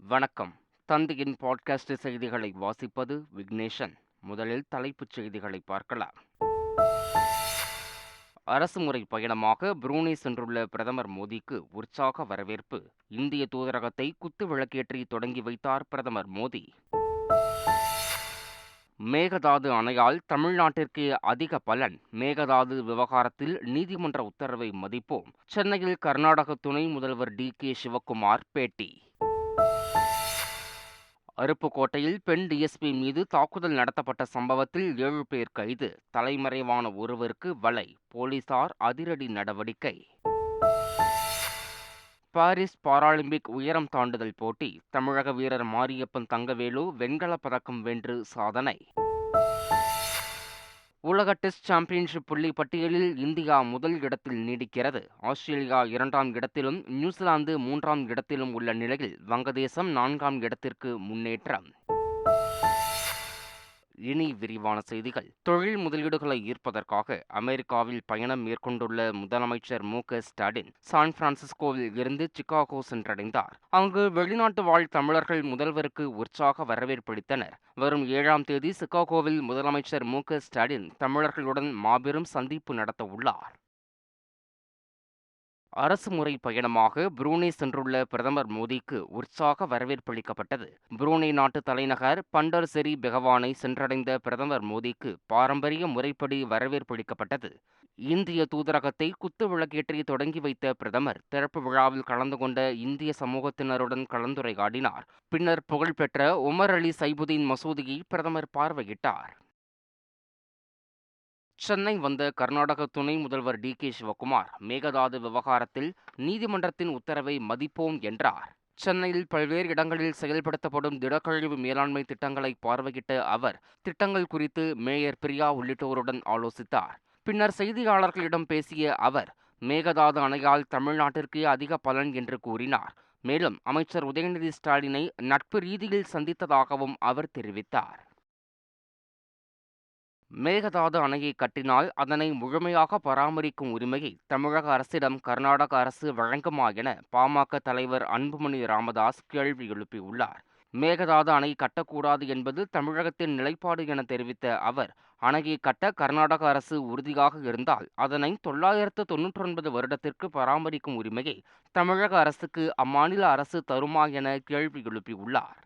வணக்கம். தந்தையின் பாட்காஸ்ட் செய்திகளை வாசிப்பது விக்னேஷன். முதலில் தலைப்புச் செய்திகளை பார்க்கலாம். அரசுமுறை பயணமாக புரூனே சென்றுள்ள பிரதமர் மோடிக்கு உற்சாக வரவேற்பு. இந்திய தூதரகத்தை குத்து விளக்கேற்றி தொடங்கி வைத்தார் பிரதமர் மோடி. மேகதாது அணையால் தமிழ்நாட்டிற்கு அதிக பலன். மேகதாது விவகாரத்தில் நீதிமன்ற உத்தரவை மதிப்போம். சென்னையில் கர்நாடக துணை முதல்வர் டி கே சிவக்குமார் பேட்டி. அருப்புக்கோட்டையில் பெண் டிஎஸ்பி மீது தாக்குதல் நடத்தப்பட்ட சம்பவத்தில் ஏழு பேர் கைது. தலைமறைவான ஒருவருக்கு வலை. போலீசார் அதிரடி நடவடிக்கை. பாரிஸ் பாராலிம்பிக் உயரம் தாண்டுதல் போட்டி. தமிழக வீரர் மாரியப்பன் தங்கவேலு வெண்கலப் பதக்கம் வென்று சாதனை. உலக டெஸ்ட் சாம்பியன்ஷிப் புள்ளி பட்டியலில் இந்தியா முதல் இடத்தில் நீடிக்கிறது. ஆஸ்திரேலியா இரண்டாம் இடத்திலும் நியூசிலாந்து மூன்றாம் இடத்திலும் உள்ள நிலையில் வங்கதேசம் நான்காம் இடத்திற்கு முன்னேற்றம். இனி விரிவான செய்திகள். தொழில் முதலீடுகளை ஈர்ப்பதற்காக அமெரிக்காவில் பயணம் மேற்கொண்டுள்ள முதலமைச்சர் மு க ஸ்டாலின் சான் பிரான்சிஸ்கோவில் இருந்து சிகாகோ சென்றடைந்தார். அங்கு வெளிநாட்டு வாழ் தமிழர்கள் முதல்வருக்கு உற்சாக வரவேற்பளித்தனர் வரும் ஏழாம் தேதி சிகாகோவில் முதலமைச்சர் மு க ஸ்டாலின் தமிழர்களுடன் மாபெரும் சந்திப்பு நடத்த உள்ளார் அரசு முறை பயணமாக புரூனே சென்றுள்ள பிரதமர் மோடிக்கு உற்சாக வரவேற்பளிக்கப்பட்டது புரூனே நாட்டு தலைநகர் பண்டர் செரி பெகவானை சென்றடைந்த பிரதமர் மோடிக்கு பாரம்பரிய முறைப்படி வரவேற்பளிக்கப்பட்டது இந்திய தூதரகத்தை குத்து விளக்கேற்றி தொடங்கி வைத்த பிரதமர் திறப்பு விழாவில் கலந்து கொண்ட இந்திய சமூகத்தினருடன் கலந்துரையாடினார். பின்னர் புகழ்பெற்ற உமர் அலி சைபுதீன் மசூதியை பிரதமர் பார்வையிட்டார். சென்னை வந்த கர்நாடக துணை முதல்வர் டி கே சிவகுமார் மேகதாது விவகாரத்தில் நீதிமன்றத்தின் உத்தரவை மதிப்போம் என்றார். சென்னையில் பல்வேறு இடங்களில் செயல்படுத்தப்படும் திடக்கழிவு மேலாண்மை திட்டங்களை பார்வையிட்ட அவர் திட்டங்கள் குறித்து மேயர் பிரியா உள்ளிட்டோருடன் ஆலோசித்தார். பின்னர் செய்தியாளர்களிடம் பேசிய அவர் மேகதாது அணையால் தமிழ்நாட்டிற்கு அதிக பலன் என்று கூறினார். மேலும் அமைச்சர் உதயநிதி ஸ்டாலினை நட்பு ரீதியில் சந்தித்ததாகவும் அவர் தெரிவித்தார். மேகதாது அணையை கட்டினால் அதனை முழுமையாக பராமரிக்கும் உரிமையை தமிழக அரசிடம் கர்நாடக அரசு வழங்குமா என பாமக தலைவர் அன்புமணி ராமதாஸ் கேள்வி எழுப்பியுள்ளார். மேகதாது அணை கட்டக்கூடாது என்பது தமிழகத்தின் நிலைப்பாடு என தெரிவித்த அவர் அணையை கட்ட கர்நாடக அரசு உறுதியாக இருந்தால் அதனை தொள்ளாயிரத்து தொன்னூற்றி ஒன்பது வருடத்திற்கு பராமரிக்கும் உரிமையை தமிழக அரசுக்கு அம்மாநில அரசு தருமா என கேள்வி எழுப்பியுள்ளார்.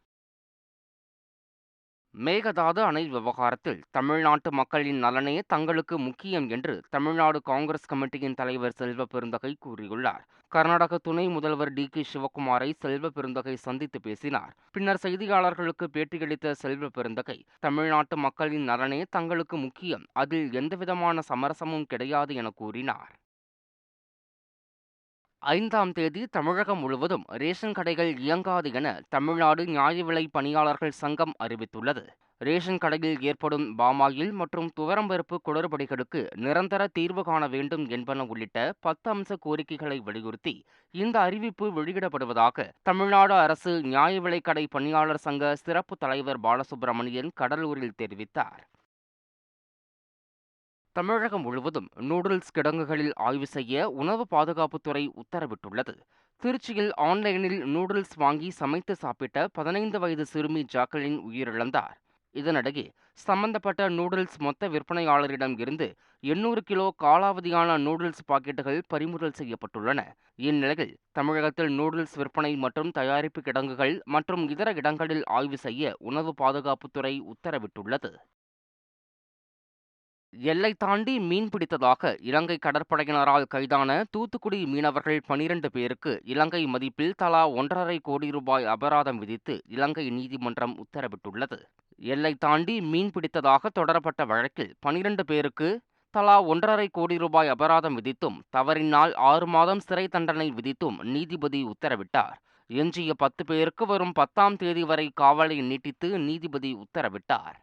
மேகதாது அணை விவகாரத்தில் தமிழ்நாட்டு மக்களின் நலனே தங்களுக்கு முக்கியம் என்று தமிழ்நாடு காங்கிரஸ் கமிட்டியின் தலைவர் செல்வ பெருந்தகை கூறியுள்ளார். கர்நாடக துணை முதல்வர் டி கே சிவகுமாரை செல்வ பெருந்தகை சந்தித்து பேசினார். பின்னர் செய்தியாளர்களுக்கு பேட்டியளித்த செல்வ பெருந்தகை தமிழ்நாட்டு மக்களின் நலனே தங்களுக்கு முக்கியம் அதில் எந்தவிதமான சமரசமும் கிடையாது என கூறினார். ஐந்தாம் தேதி தமிழகம் முழுவதும் ரேஷன் கடைகள் இயங்காது என தமிழ்நாடு நியாய விலை பணியாளர்கள் சங்கம் அறிவித்துள்ளது. ரேஷன் கடையில் ஏற்படும் பாமாயில் மற்றும் துவரம்பருப்பு குளறுபடிகளுக்கு நிரந்தர தீர்வு காண வேண்டும் என்பன உள்ளிட்ட பத்து அம்ச கோரிக்கைகளை வலியுறுத்தி இந்த அறிவிப்பு வெளியிடப்படுவதாக தமிழ்நாடு அரசு நியாய விலைக்கடை கடை பணியாளர் சங்க சிறப்பு தலைவர் பாலசுப்பிரமணியன் கடலூரில் தெரிவித்தார். தமிழகம் முழுவதும் நூடுல்ஸ் கிடங்குகளில் ஆய்வு செய்ய உணவு பாதுகாப்புத்துறை உத்தரவிட்டுள்ளது. திருச்சியில் ஆன்லைனில் நூடுல்ஸ் வாங்கி சமைத்து சாப்பிட்ட பதினைந்து வயது சிறுமி ஜாக்கலின் உயிரிழந்தார். இதனிடையே சம்பந்தப்பட்ட நூடுல்ஸ் மொத்த விற்பனையாளரிடம் இருந்து எண்ணூறு கிலோ காலாவதியான நூடுல்ஸ் பாக்கெட்டுகள் பறிமுதல் செய்யப்பட்டுள்ளன. இந்நிலையில் தமிழகத்தில் நூடுல்ஸ் விற்பனை மற்றும் தயாரிப்பு கிடங்குகள் மற்றும் இதர இடங்களில் ஆய்வு செய்ய உணவு பாதுகாப்புத்துறை உத்தரவிட்டுள்ளது. எல்லை தாண்டி மீன் பிடித்ததாக இலங்கை கடற்படையினரால் கைதான தூத்துக்குடி மீனவர்கள் பனிரெண்டு பேருக்கு இலங்கை மதிப்பில் தலா ஒன்றரை கோடி ரூபாய் அபராதம் விதித்து இலங்கை நீதிமன்றம் உத்தரவிட்டுள்ளது. எல்லை தாண்டி மீன் பிடித்ததாக தொடரப்பட்ட வழக்கில் பனிரெண்டு பேருக்கு தலா ஒன்றரை கோடி ரூபாய் அபராதம் விதித்தும் தவறினால் ஆறு மாதம் சிறை தண்டனை விதித்தும் நீதிபதி உத்தரவிட்டார். எஞ்சிய பத்து பேருக்கு வரும் பத்தாம் தேதி வரை காவலை நீட்டித்து நீதிபதி உத்தரவிட்டார்.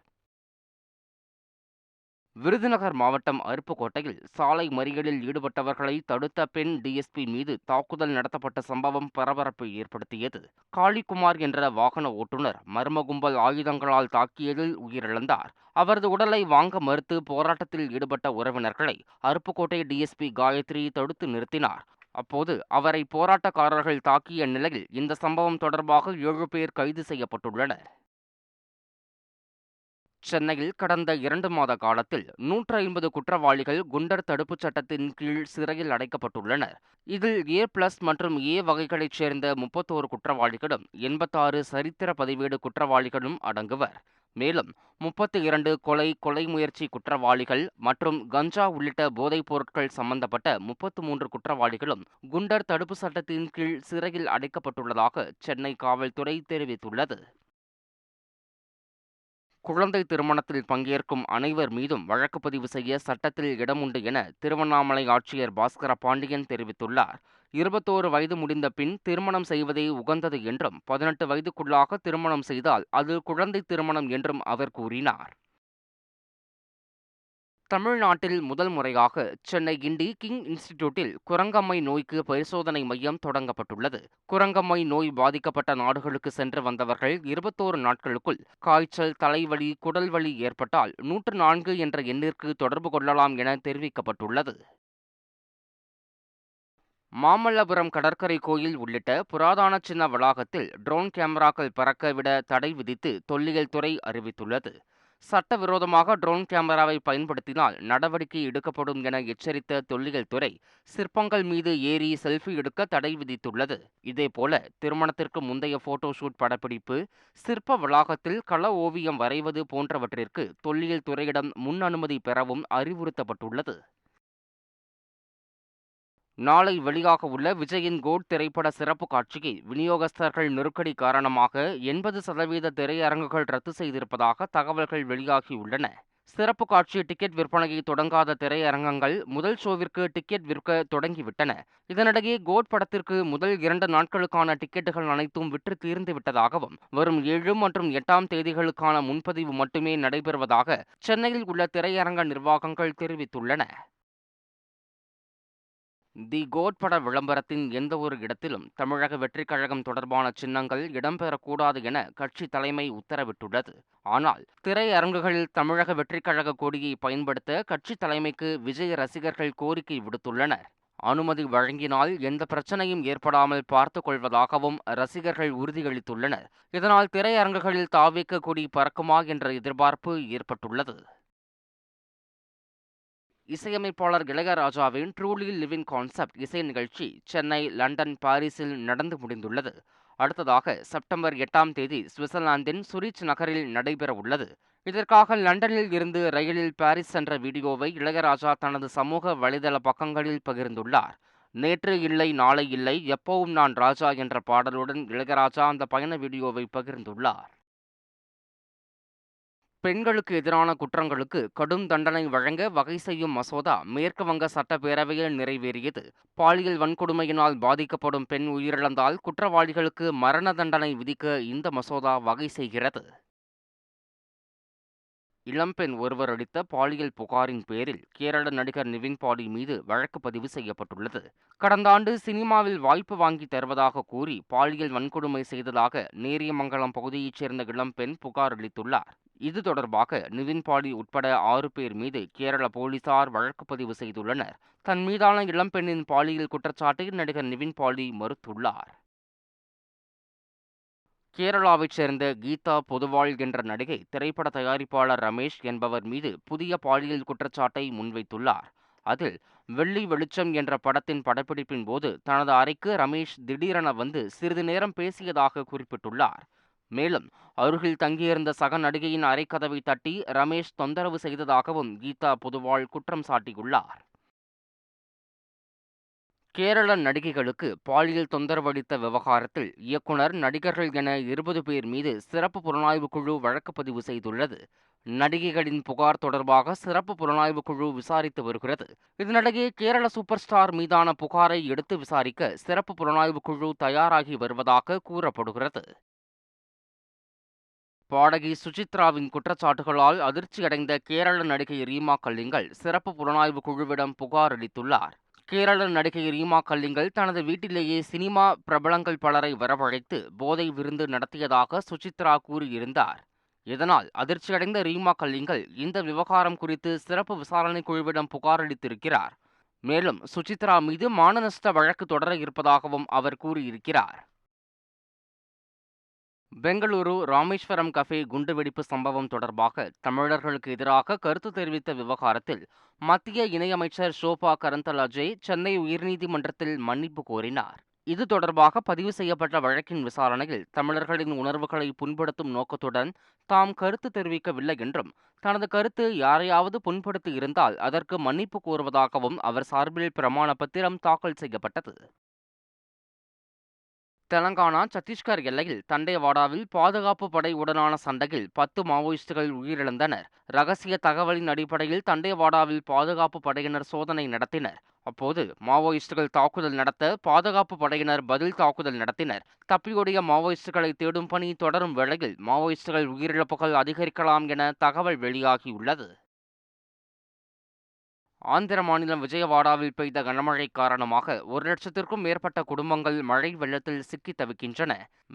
விருதுநகர் மாவட்டம் அருப்புக்கோட்டையில் சாலை மறியலில் ஈடுபட்டவர்களை தடுத்த பெண் டிஎஸ்பி மீது தாக்குதல் நடத்தப்பட்ட சம்பவம் பரபரப்பை ஏற்படுத்தியது. காளிக்குமார் என்ற வாகன ஓட்டுநர் மர்ம கும்பல் ஆயுதங்களால் தாக்கியதில் உயிரிழந்தார். அவரது உடலை வாங்க மறுத்து போராட்டத்தில் ஈடுபட்ட உறவினர்களை அருப்புக்கோட்டை டிஎஸ்பி காயத்ரி தடுத்து நிறுத்தினார். அப்போது அவரை போராட்டக்காரர்கள் தாக்கிய நிலையில் இந்த சம்பவம் தொடர்பாக ஏழு பேர் கைது செய்யப்பட்டுள்ளனர். சென்னையில் கடந்த இரண்டு மாத காலத்தில் நூற்று ஐம்பது குற்றவாளிகள் குண்டர் தடுப்புச் சட்டத்தின் கீழ் சிறையில் அடைக்கப்பட்டுள்ளனர். இதில் ஏ பிளஸ் மற்றும் ஏ வகைகளைச் சேர்ந்த முப்பத்தோரு குற்றவாளிகளும் எண்பத்தாறு சரித்திர பதிவேடு குற்றவாளிகளும் அடங்குவர். மேலும் முப்பத்தி இரண்டு கொலை கொலை முயற்சி குற்றவாளிகள் மற்றும் கஞ்சா உள்ளிட்ட போதைப் பொருட்கள் சம்பந்தப்பட்ட முப்பத்து மூன்று குற்றவாளிகளும் குண்டர் தடுப்பு சட்டத்தின் கீழ் சிறையில் அடைக்கப்பட்டுள்ளதாக சென்னை காவல்துறை தெரிவித்துள்ளது. குழந்தை திருமணத்தில் பங்கேற்கும் அனைவர் மீதும் வழக்கு பதிவு செய்ய சட்டத்தில் இடமுண்டு என திருவண்ணாமலை ஆட்சியர் பாஸ்கர பாண்டியன் தெரிவித்துள்ளார். இருபத்தோரு வயது முடிந்த பின் திருமணம் செய்வதே உகந்தது என்றும் பதினெட்டு வயதுக்குள்ளாக திருமணம் செய்தால் அது குழந்தை திருமணம் என்றும் அவர் கூறினார். தமிழ்நாட்டில் முதல் முறையாக சென்னை கிண்டி கிங் இன்ஸ்டிடியூட்டில் குரங்கம்மை நோய்க்கு பரிசோதனை மையம் தொடங்கப்பட்டுள்ளது. குரங்கம்மை நோய் பாதிக்கப்பட்ட நாடுகளுக்கு சென்று வந்தவர்கள் இருபத்தோரு நாட்களுக்குள் காய்ச்சல் தலைவலி குடல்வலி ஏற்பட்டால் நூற்று நான்கு என்ற எண்ணிற்கு தொடர்பு கொள்ளலாம் என தெரிவிக்கப்பட்டுள்ளது. மாமல்லபுரம் கடற்கரை கோயில் உள்ளிட்ட புராதன சின்ன வளாகத்தில் ட்ரோன் கேமராக்கள் பறக்கவிட தடை விதித்து தொல்லியல் துறை அறிவித்துள்ளது. சட்டவிரோதமாக ட்ரோன் கேமராவை பயன்படுத்தினால் நடவடிக்கை எடுக்கப்படும் என எச்சரித்த தொல்லியல் துறை சிற்பங்கள் மீது ஏறி செல்ஃபி எடுக்க தடை விதித்துள்ளது. இதேபோல திருமணத்திற்கு முந்தைய போட்டோஷூட் படப்பிடிப்பு சிற்ப வளாகத்தில் கள ஓவியம் வரைவது போன்றவற்றிற்கு தொல்லியல் துறையிடம் முன் அனுமதி பெறவும் அறிவுறுத்தப்பட்டுள்ளது. நாளை வெளியாக உள்ள விஜயின் கோட் திரைப்பட சிறப்பு காட்சியை விநியோகஸ்தர்கள் நெருக்கடி காரணமாக எண்பது சதவீத திரையரங்குகள் ரத்து செய்திருப்பதாக தகவல்கள் வெளியாகியுள்ளன. சிறப்பு காட்சி டிக்கெட் விற்பனையை தொடங்காத திரையரங்கங்கள் முதல் ஷோவிற்கு டிக்கெட் விற்க தொடங்கிவிட்டன. இதனிடையே கோட் படத்திற்கு முதல் இரண்டு நாட்களுக்கான டிக்கெட்டுகள் அனைத்தும் விற்று தீர்ந்துவிட்டதாகவும் வரும் ஏழு மற்றும் எட்டாம் தேதிகளுக்கான முன்பதிவு மட்டுமே நடைபெறுவதாக சென்னையில் உள்ள திரையரங்க நிர்வாகங்கள் தெரிவித்துள்ளன. தி கோட் பட விளம்பரத்தின் எந்த ஒரு இடத்திலும் தமிழக வெற்றிக் கழகம் தொடர்பான சின்னங்கள் இடம்பெறக்கூடாது என கட்சி தலைமை உத்தரவிட்டுள்ளது. ஆனால் திரையரங்குகளில் தமிழக வெற்றிக் கழக கொடியை பயன்படுத்த கட்சி தலைமைக்கு விஜய் ரசிகர்கள் கோரிக்கை விடுத்துள்ளனர். அனுமதி வழங்கினால் எந்த பிரச்சனையும் ஏற்படாமல் பார்த்து கொள்வதாகவும் ரசிகர்கள் உறுதியளித்துள்ளனர். இதனால் திரையரங்குகளில் தாவிக்க கொடி பறக்குமா என்ற எதிர்பார்ப்பு ஏற்பட்டுள்ளது. இசையமைப்பாளர் இளையராஜாவின் ட்ரூலி லிவிங் கான்செப்ட் இசை நிகழ்ச்சி சென்னை லண்டன் பாரிஸில் நடந்து முடிந்துள்ளது. அடுத்ததாக செப்டம்பர் எட்டாம் தேதி சுவிட்சர்லாந்தின் சுரிச் நகரில் நடைபெற உள்ளது. இதற்காக லண்டனில் இருந்து ரயிலில் பாரிஸ் சென்ற வீடியோவை இளையராஜா தனது சமூக வலைதள பக்கங்களில் பகிர்ந்துள்ளார். நேற்று இல்லை நாளை இல்லை எப்பவும் நான் ராஜா என்ற பாடலுடன் இளையராஜா அந்த பயண வீடியோவை பகிர்ந்துள்ளார். பெண்களுக்கு எதிரான குற்றங்களுக்கு கடும் தண்டனை வழங்க வகை செய்யும் மசோதா மேற்கு வங்க சட்டப்பேரவையில் நிறைவேறியது. பாலியல் வன்கொடுமையினால் பாதிக்கப்படும் பெண் உயிரிழந்தால் குற்றவாளிகளுக்கு மரண தண்டனை விதிக்க இந்த மசோதா வகை செய்கிறது. இளம்பெண் ஒருவர் அளித்த பாலியல் புகாரின் பேரில் கேரள நடிகர் நிவின் பாடி மீது வழக்கு பதிவு செய்யப்பட்டுள்ளது. கடந்த ஆண்டு சினிமாவில் வாய்ப்பு வாங்கி தருவதாக கூறி பாலியல் வன்கொடுமை செய்ததாக நேரியமங்கலம் பகுதியைச் சேர்ந்த இளம்பெண் புகார் அளித்துள்ளார். இது தொடர்பாக நிவின் பாலி உட்பட ஆறு பேர் மீது கேரள போலீசார் வழக்கு பதிவு செய்துள்ளனர். தன் மீதான இளம்பெண்ணின் பாலியல் குற்றச்சாட்டை நடிகர் நிவின் பாடி மறுத்துள்ளார். கேரளாவைச் சேர்ந்த கீதா பொதுவாள் என்ற நடிகை திரைப்பட தயாரிப்பாளர் ரமேஷ் என்பவர் மீது புதிய பாலியல் குற்றச்சாட்டை முன்வைத்துள்ளார். அதில் வெள்ளி வெளிச்சம் என்ற படத்தின் படப்பிடிப்பின் போது தனது அறைக்கு ரமேஷ் திடீரென வந்து சிறிது நேரம் பேசியதாக குறிப்பிட்டுள்ளார். மேலும் அருகில் தங்கியிருந்த சக நடிகையின் அரைக்கதவை தட்டி ரமேஷ் தொந்தரவு செய்ததாகவும் கீதா பொதுவாள் குற்றம் சாட்டியுள்ளார். கேரள நடிகைகளுக்கு பாலியல் தொந்தரவு அளித்த விவகாரத்தில் இயக்குனர் நடிகர்கள் என இருபது பேர் மீது சிறப்பு புலனாய்வு குழு வழக்கு பதிவு செய்துள்ளது. நடிகைகளின் புகார் தொடர்பாக சிறப்பு புலனாய்வு குழு விசாரித்து வருகிறது. இதனிடையே கேரள சூப்பர் ஸ்டார் மீதான புகாரை எடுத்து விசாரிக்க சிறப்பு புலனாய்வு குழு தயாராகி வருவதாக கூறப்படுகிறது. பாடகி சுசித்ராவின் குற்றச்சாட்டுகளால் அதிர்ச்சியடைந்த கேரள நடிகை ரீமா கல்லிங்கல் சிறப்பு புலனாய்வு குழுவிடம் புகார் அளித்துள்ளார். கேரள நடிகை ரீமா கல்லிங்கல் தனது வீட்டிலேயே சினிமா பிரபலங்கள் பலரை வரவழைத்து போதை விருந்து நடத்தியதாக சுசித்ரா கூறியிருந்தார். இதனால் அதிர்ச்சியடைந்த ரீமா கல்லிங்கல் இந்த விவகாரம் குறித்து சிறப்பு விசாரணை குழுவிடம் புகார் அளித்திருக்கிறார். மேலும் சுசித்ரா மீது மானநஷ்ட வழக்கு தொடர இருப்பதாகவும் அவர் கூறியிருக்கிறார். பெங்களூரு ராமேஸ்வரம் கஃபே குண்டுவெடிப்பு சம்பவம் தொடர்பாக தமிழர்களுக்கு எதிராக கருத்து தெரிவித்த விவகாரத்தில் மத்திய இணையமைச்சர் ஷோபா கரந்தலாஜே சென்னை உயர்நீதிமன்றத்தில் மன்னிப்பு கோரினார். இது தொடர்பாக பதிவு செய்யப்பட்ட வழக்கின் விசாரணையில் தமிழர்களின் உணர்வுகளை புண்படுத்தும் நோக்கத்துடன் தாம் கருத்து தெரிவிக்கவில்லை என்றும் தனது கருத்து யாரையாவது புண்படுத்தி இருந்தால் அதற்கு மன்னிப்பு கோருவதாகவும் அவர் சார்பில் பிரமாண பத்திரம் தாக்கல் செய்யப்பட்டது. தெலங்கானா சத்தீஸ்கர் எல்லையில் தண்டேவாடாவில் பாதுகாப்பு படை உடனான சண்டையில் பத்து மாவோயிஸ்டுகள் உயிரிழந்தனர். ரகசிய தகவலின் அடிப்படையில் தண்டேவாடாவில் பாதுகாப்பு படையினர் சோதனை நடத்தினர். அப்போது மாவோயிஸ்டுகள் தாக்குதல் நடத்த பாதுகாப்பு படையினர் பதில் தாக்குதல் நடத்தினர். தப்பியோடிய மாவோயிஸ்டுகளை தேடும் பணி தொடரும் வேளையில் மாவோயிஸ்டுகள் உயிரிழப்புகள் அதிகரிக்கலாம் என தகவல் வெளியாகியுள்ளது. ஆந்திர மாநிலம் விஜயவாடாவில் பெய்த கனமழை காரணமாக ஒரு லட்சத்திற்கும் மேற்பட்ட குடும்பங்கள் மழை வெள்ளத்தில் சிக்கி தவிக்கின்றன.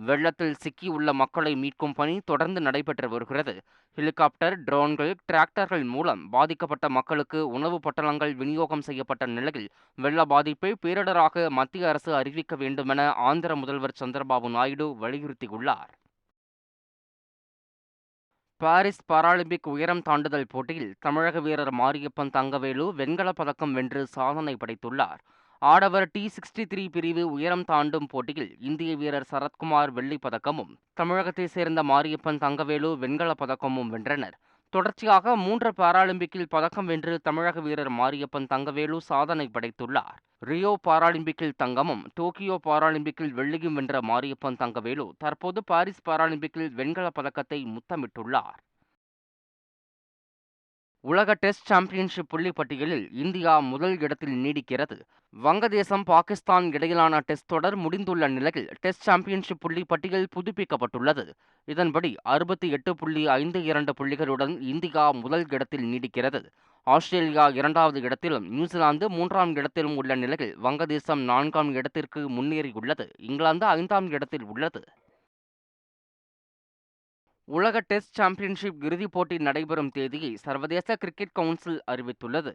வெள்ளத்தில் சிக்கியுள்ள மக்களை மீட்கும் பணி தொடர்ந்து நடைபெற்று வருகிறது. ஹெலிகாப்டர் ட்ரோன்கள் டிராக்டர்கள் மூலம் பாதிக்கப்பட்ட மக்களுக்கு உணவு பொட்டலங்கள் விநியோகம் செய்யப்பட்ட நிலையில் வெள்ள பாதிப்பை பேரிடராக மத்திய அரசு அறிவிக்க வேண்டுமென ஆந்திர முதல்வர் சந்திரபாபு நாயுடு வலியுறுத்தியுள்ளார். பாரிஸ் பாராலிம்பிக் உயரம் தாண்டுதல் போட்டியில் தமிழக வீரர் மாரியப்பன் தங்கவேலு வெண்கலப் பதக்கம் வென்று சாதனை படைத்துள்ளார். ஆடவர் டி சிக்ஸ்டி த்ரீ பிரிவு உயரம் தாண்டும் போட்டியில் இந்திய வீரர் சரத்குமார் வெள்ளிப் பதக்கமும் தமிழகத்தைச் சேர்ந்த மாரியப்பன் தங்கவேலு வெண்கலப் பதக்கமும் வென்றனர். தொடர்ச்சியாக மூன்று பாராலிம்பிக்கில் பதக்கம் வென்று தமிழக வீரர் மாரியப்பன் தங்கவேலு சாதனை படைத்துள்ளார். ரியோ பாராலிம்பிக்கில் தங்கமும் டோக்கியோ பாராலிம்பிக்கில் வெள்ளியும் வென்ற மாரியப்பன் தங்கவேலு தற்போது பாரிஸ் பாராலிம்பிக்கில் வெண்கலப் பதக்கத்தை முத்தமிட்டுள்ளார். உலக டெஸ்ட் சாம்பியன்ஷிப் புள்ளி பட்டியலில் இந்தியா முதல் இடத்தில் நீடிக்கிறது. வங்கதேசம் பாகிஸ்தான் இடையிலான டெஸ்ட் தொடர் முடிந்துள்ள நிலையில் டெஸ்ட் சாம்பியன்ஷிப் புள்ளி பட்டியல் புதுப்பிக்கப்பட்டுள்ளது. இதன்படி அறுபத்தி எட்டு புள்ளி ஐந்து இரண்டு புள்ளிகளுடன் இந்தியா முதல் இடத்தில் நீடிக்கிறது. ஆஸ்திரேலியா இரண்டாவது இடத்திலும் நியூசிலாந்து மூன்றாம் இடத்திலும் உள்ள நிலையில் வங்கதேசம் நான்காம் இடத்திற்கு முன்னேறியுள்ளது. இங்கிலாந்து ஐந்தாம் இடத்தில் உள்ளது. உலக டெஸ்ட் சாம்பியன்ஷிப் இறுதிப் போட்டி நடைபெறும் தேதியை சர்வதேச கிரிக்கெட் கவுன்சில் அறிவித்துள்ளது.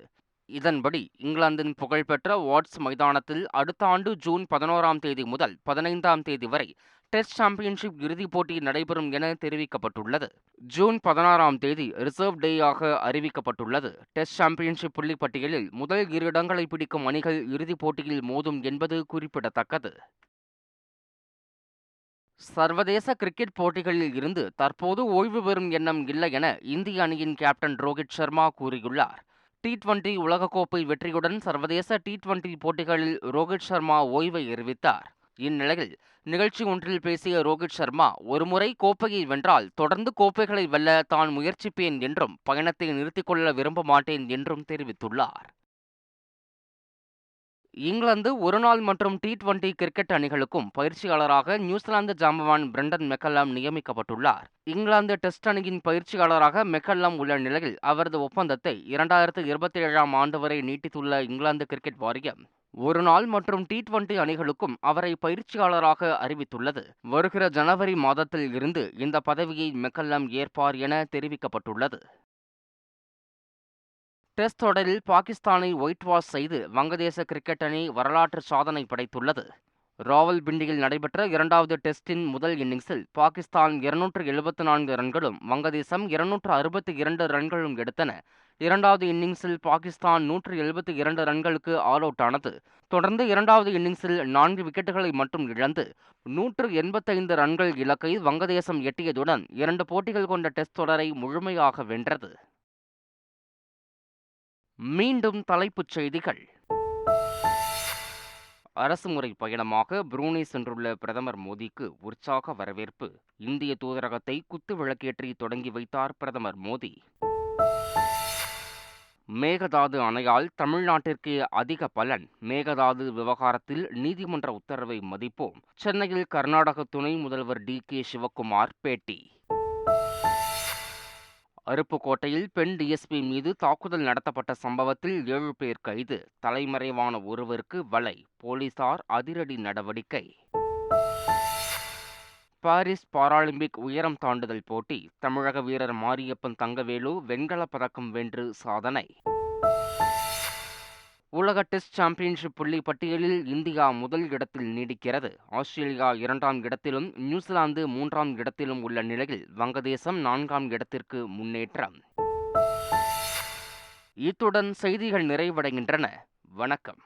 இதன்படி இங்கிலாந்தின் புகழ்பெற்ற வாட்ஸ் மைதானத்தில் அடுத்த ஆண்டு ஜூன் பதினோராம் தேதி முதல் பதினைந்தாம் தேதி வரை டெஸ்ட் சாம்பியன்ஷிப் இறுதிப் போட்டி நடைபெறும் என தெரிவிக்கப்பட்டுள்ளது. ஜூன் பதினாறாம் தேதி ரிசர்வ் டேயாக அறிவிக்கப்பட்டுள்ளது. டெஸ்ட் சாம்பியன்ஷிப் புள்ளி பட்டியலில் முதல் இரு இடங்களை பிடிக்கும் அணிகள் இறுதிப் போட்டியில் மோதும் என்பது குறிப்பிடத்தக்கது. சர்வதேச கிரிக்கெட் போட்டிகளில் இருந்து தற்போது ஓய்வு பெறும் எண்ணம் இல்லை என இந்திய அணியின் கேப்டன் ரோஹித் சர்மா கூறியுள்ளார். டி டுவெண்டி உலகக்கோப்பை வெற்றியுடன் சர்வதேச டி டுவெண்டி போட்டிகளில் ரோஹித் சர்மா ஓய்வை அறிவித்தார். இந்நிலையில் நிகழ்ச்சி ஒன்றில் பேசிய ரோஹித் சர்மா ஒருமுறை கோப்பையை வென்றால் தொடர்ந்து கோப்பைகளை வெல்ல தான் முயற்சிப்பேன் என்றும் பயணத்தை நிறுத்திக் கொள்ள விரும்ப மாட்டேன் என்றும் தெரிவித்துள்ளார். இங்கிலாந்து ஒருநாள் மற்றும் டி டுவெண்டி கிரிக்கெட் அணிகளுக்கும் பயிற்சியாளராக நியூசிலாந்து ஜாம்பவான் பிரண்டன் மெக்கல்லாம் நியமிக்கப்பட்டுள்ளார். இங்கிலாந்து டெஸ்ட் அணியின் பயிற்சியாளராக மெக்கல்லாம் உள்ள நிலையில் அவரது ஒப்பந்தத்தை இரண்டாயிரத்து இருபத்தி ஏழாம் ஆண்டு வரை நீட்டித்துள்ள இங்கிலாந்து கிரிக்கெட் வாரியம் ஒரு நாள் மற்றும் டி டுவெண்டி அணிகளுக்கும் அவரை பயிற்சியாளராக அறிவித்துள்ளது. வருகிற ஜனவரி மாதத்தில் இருந்து இந்த பதவியை மெக்கல்லாம் ஏற்பார் என தெரிவிக்கப்பட்டுள்ளது. டெஸ்ட் தொடரில் பாகிஸ்தானை ஒயிட் வாஷ் செய்து வங்கதேச கிரிக்கெட் அணி வரலாற்று சாதனை படைத்துள்ளது. ராவல்பிண்டியில் நடைபெற்ற இரண்டாவது டெஸ்டின் முதல் இன்னிங்ஸில் பாகிஸ்தான் இருநூற்று எழுபத்து நான்கு ரன்களும் வங்கதேசம் இருநூற்று அறுபத்தி இரண்டு ரன்களும் எடுத்தன. இரண்டாவது இன்னிங்ஸில் பாகிஸ்தான் நூற்று எழுபத்தி இரண்டு ரன்களுக்கு ஆல் அவுட் ஆனது. தொடர்ந்து இரண்டாவது இன்னிங்ஸில் நான்கு விக்கெட்டுகளை மட்டும் இழந்து நூற்று எண்பத்தைந்து ரன்கள் இலக்கை வங்கதேசம் எட்டியதுடன் இரண்டு போட்டிகள் கொண்ட டெஸ்ட் தொடரை முழுமையாக வென்றது. மீண்டும் தலைப்புச் செய்திகள். அரசுமுறை பயணமாக புரூனே சென்றுள்ள பிரதமர் மோடிக்கு உற்சாக வரவேற்பு. இந்திய தூதரகத்தை குத்து விளக்கேற்றி தொடங்கி வைத்தார் பிரதமர் மோடி. மேகதாது அணையால் தமிழ்நாட்டிற்கு அதிக பலன். மேகதாது விவகாரத்தில் நீதிமன்ற உத்தரவை மதிப்போம். சென்னையில் கர்நாடக துணை முதல்வர் டி கே சிவக்குமார் பேட்டி. அருப்புக்கோட்டையில் பெண் டிஎஸ்பி மீது தாக்குதல் நடத்தப்பட்ட சம்பவத்தில் ஏழு பேர் கைது. தலைமறைவான ஒருவருக்கு வலை. போலீசார் அதிரடி நடவடிக்கை. பாரிஸ் பாராலிம்பிக் உயரம் தாண்டுதல் போட்டி. தமிழக வீரர் மாரியப்பன் தங்கவேலு வெண்கலப் பதக்கம் வென்று சாதனை. உலக டெஸ்ட் சாம்பியன்ஷிப் புள்ளி பட்டியலில் இந்தியா முதல் இடத்தில் நீடிக்கிறது. ஆஸ்திரேலியா இரண்டாம் இடத்திலும் நியூசிலாந்து மூன்றாம் இடத்திலும் உள்ள நிலையில் வங்கதேசம் நான்காம் இடத்திற்கு முன்னேற்றம். இத்துடன் செய்திகள் நிறைவடைகின்றன. வணக்கம்.